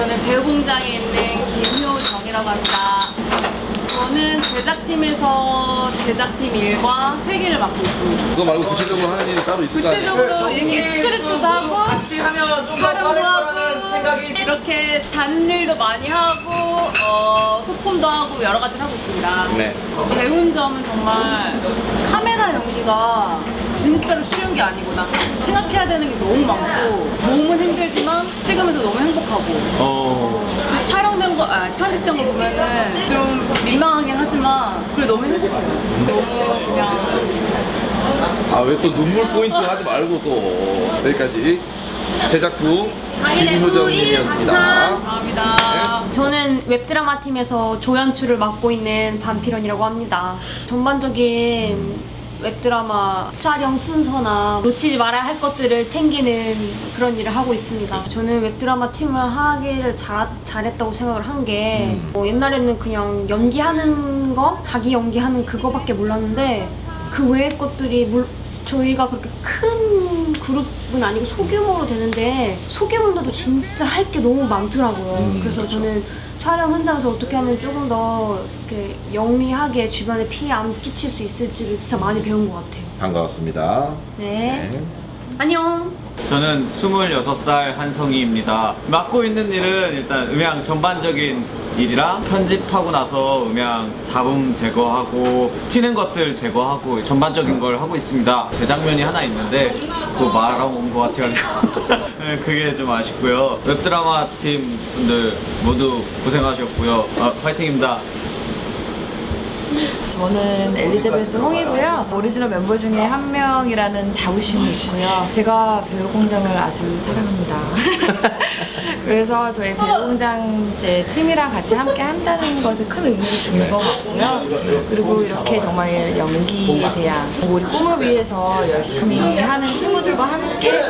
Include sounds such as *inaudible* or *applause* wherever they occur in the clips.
저는 배우 공장에 있는 김효정이라고 합니다. 저는 제작팀에서 제작팀 일과 회계를 맡고 있습니다. 그거 말고 구체적으로 하는 일이 따로 있을 거 아니에요? 구체적으로 이렇게 스크립트도 하고 같이 하면 좀 더 촬영도 빠를 거라는 하고 생각이 이렇게 잔일도 많이 하고 어, 소품도 하고 여러 가지를 하고 있습니다. 네. 배운 점은 정말 카메라 연기가 진짜로 쉬운 게 아니구나. 생각해야 되는 게 너무 많고 몸은 힘들지만 찍으면서 너무 행복하고 어. 그 촬영된 거, 아, 편집된 거 보면은 좀 민망하긴 하지만 그래 너무 행복해요. 너무 그냥 아 왜 또 눈물 포인트 하지 말고 또 여기까지 제작부 김효정님이었습니다. 감사합니다. 저는 웹드라마 팀에서 조연출을 맡고 있는 반피런이라고 합니다. 전반적인 웹드라마 촬영 순서나 놓치지 말아야 할 것들을 챙기는 그런 일을 하고 있습니다. 저는 웹드라마 팀을 하기를 잘, 잘했다고 생각을 한게 옛날에는 그냥 연기하는 거, 자기 연기하는 그거밖에 몰랐는데 그 외의 것들이 물, 저희가 그렇게 큰 그룹은 아니고 소규모로 되는데 소규모인데도 진짜 할 게 너무 많더라고요. 음, 그래서 그렇죠. 저는 촬영 현장에서 어떻게 하면 조금 더 이렇게 영리하게 주변에 피해 안 끼칠 수 있을지를 진짜 많이 배운 것 같아요. 반가웠습니다. 네. 네. 안녕. 저는 26살 한성희입니다. 맡고 있는 일은 일단 음향 전반적인 일이랑 편집하고 나서 음향 잡음 제거하고 튀는 것들 제거하고 전반적인 걸 하고 있습니다. 제 장면이 하나 있는데 그거 말하고 온것 같아가지고 *laughs* 네, 그게 좀 아쉽고요. 웹드라마 팀 분들 모두 고생하셨고요. 아, 화이팅입니다. 저는 엘리자베스 홍이고요. 오리지널 멤버 중에 한 명이라는 자부심이 있고요. 제가 배우 공장을 아주 사랑합니다. *laughs* 그래서 저희 배우 공장 이제 팀이랑 같이 함께 한다는 것에 큰 의미를 두는 것 같고요. 그리고 이렇게 정말 연기에 대한 우리 꿈을 위해서 열심히 하는 친구들과 함께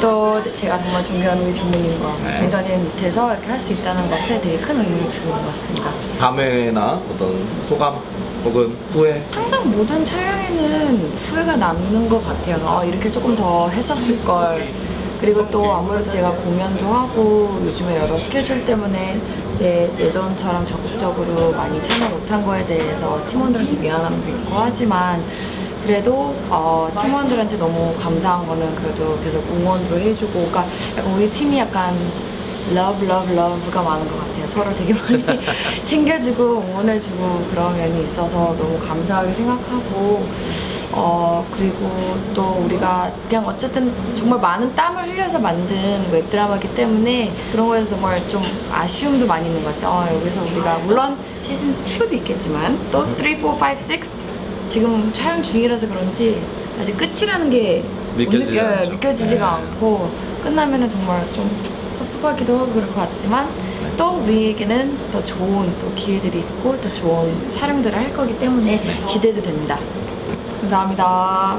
또 제가 정말 존경하는 우리 전문인과 공전님 밑에서 이렇게 할 수 있다는 것에 되게 큰 의미를 두는 것 같습니다. 다음에나 어떤 소감 혹은 후회 항상 모든 촬영에는 후회가 남는 것 같아요. 어, 이렇게 조금 더 했었을 걸. 그리고 또 아무래도 제가 공연도 하고 요즘에 여러 스케줄 때문에 이제 예전처럼 적극적으로 많이 참여 못한 거에 대해서 팀원들한테 미안함도 있고 하지만 그래도 어, 팀원들한테 너무 감사한 거는 그래도 계속 응원도 해주고 그러니까 우리 팀이 약간 러브 러브 러브가 많은 것 같아요. 서로 되게 많이 *laughs* 챙겨주고 응원해주고 그런 면이 있어서 너무 감사하게 생각하고 어 그리고 또 우리가 그냥 어쨌든 정말 많은 땀을 흘려서 만든 웹드라마기 때문에 그런 거에서 정말 좀 아쉬움도 많이 있는 것 같아요. 어, 여기서 우리가 물론 시즌 2도 있겠지만 또 3, 4, 5, 6 지금 촬영 중이라서 그런지 아직 끝이라는 게 믿겨지지 못 느껴요. 않죠. 믿겨지지가 네. 않고 끝나면은 정말 좀 섭섭하기도 하고 그럴 것 같지만 또 우리에게는 더 좋은 또 기회들이 있고 더 좋은 촬영들을 할 거기 때문에 기대도 됩니다. 감사합니다.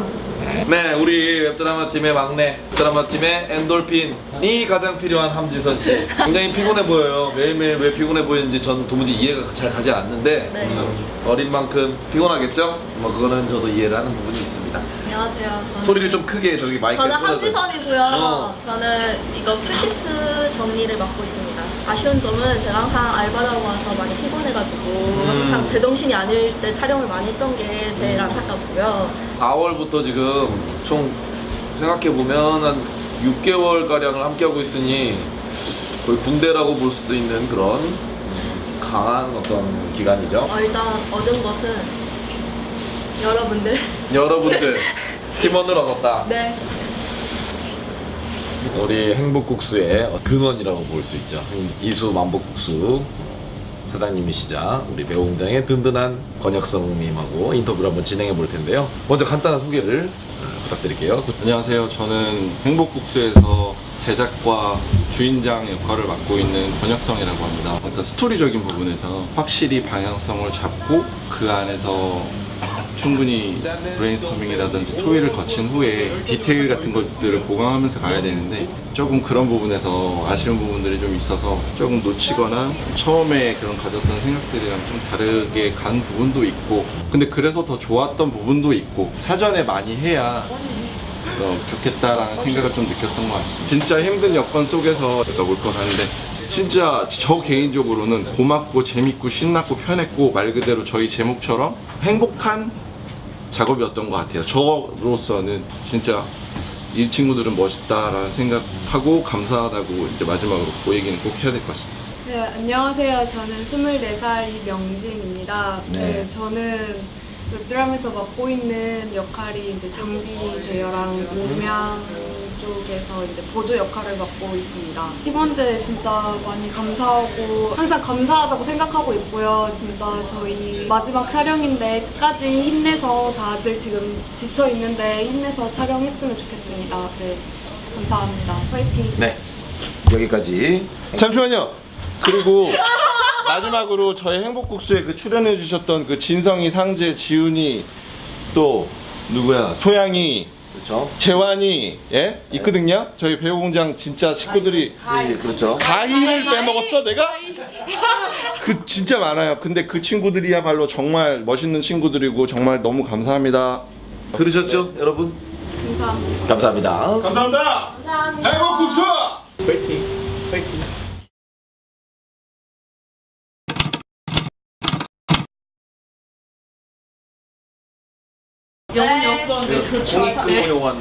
네, 우리 웹드라마 팀의 막내, 드라마 팀의 엔돌핀이 가장 필요한 함지선 씨. *laughs* 굉장히 피곤해 보여요. 매일매일 왜 피곤해 보이는지 전 도무지 이해가 잘 가지 않는데 참 어린 만큼 피곤하겠죠? 뭐 그거는 저도 이해를 하는 부분이 있습니다. 안녕하세요. 저는, 소리를 좀 크게 저기 마이크에 저는. 함지선이고요. 어. 저는 이거 큐시트 정리를 맡고 있습니다. 아쉬운 점은 제가 항상 알바를 하고 와서 많이 피곤해가지고 음. 항상 제정신이 아닐 때 촬영을 많이 했던 게 제일 안타깝고요. 4월부터 지금 총 생각해 보면 한 6개월 가량을 함께 하고 있으니 거의 군대라고 볼 수도 있는 그런 강한 어떤 기간이죠. 어, 일단 얻은 것은 여러분들 여러분들 *laughs* 팀원을 얻었다. 네 우리 행복국수의 근원이라고 볼 수 있죠. 이수 만복국수 사장님이시자 우리 배우공장의 든든한 권혁성님하고 인터뷰를 한번 진행해 볼 텐데요. 먼저 간단한 소개를 어, 부탁드릴게요. 안녕하세요. 저는 행복국수에서 제작과 주인장 역할을 맡고 있는 권혁성이라고 합니다. 어떤 스토리적인 부분에서 확실히 방향성을 잡고 그 안에서 충분히 브레인스토밍이라든지 토의를 거친 후에 디테일 같은 것들을 보강하면서 가야 되는데 조금 그런 부분에서 아쉬운 부분들이 좀 있어서 조금 놓치거나 처음에 그런 가졌던 생각들이랑 좀 다르게 간 부분도 있고 근데 그래서 더 좋았던 부분도 있고 사전에 많이 해야 어, 좋겠다라는 생각을 좀 느꼈던 것 같습니다. 진짜 힘든 여건 속에서 내가 올것 같은데 진짜 저 개인적으로는 고맙고 재밌고 신났고 편했고 말 그대로 저희 제목처럼 행복한 작업이었던 것 같아요. 저로서는 진짜 이 친구들은 멋있다라는 생각하고 감사하다고 이제 마지막으로 그 얘기는 꼭 해야 될 것 같습니다. 네, 안녕하세요. 저는 24살 이명진입니다. 네. 저는 웹드람에서 맡고 있는 역할이 이제 장비 대여랑 음향 쪽에서 이제 보조 역할을 맡고 있습니다. 팀원들 진짜 많이 감사하고 항상 감사하다고 생각하고 있고요. 진짜 저희 마지막 촬영인데 끝까지 힘내서 다들 지금 지쳐 있는데 힘내서 촬영했으면 좋겠습니다. 네, 감사합니다. 화이팅! 네 여기까지 잠시만요. 그리고 *laughs* 마지막으로 저희 행복국수에 그 출연해 주셨던 그 진성이, 상재, 지훈이 또 누구야? 소양이, 그렇죠 재환이 예 있거든요. 저희 배우 공장 진짜 식구들이 예, 그렇죠 가희를 빼먹었어 내가? *laughs* 그 진짜 많아요. 근데 그 친구들이야말로 정말 멋있는 친구들이고 정말 너무 감사합니다. 들으셨죠, 여러분? 감사합니다. 감사합니다 감사합니다. 감사합니다. 행복국수. 영혼이 없었는데 좋죠. 공익 용한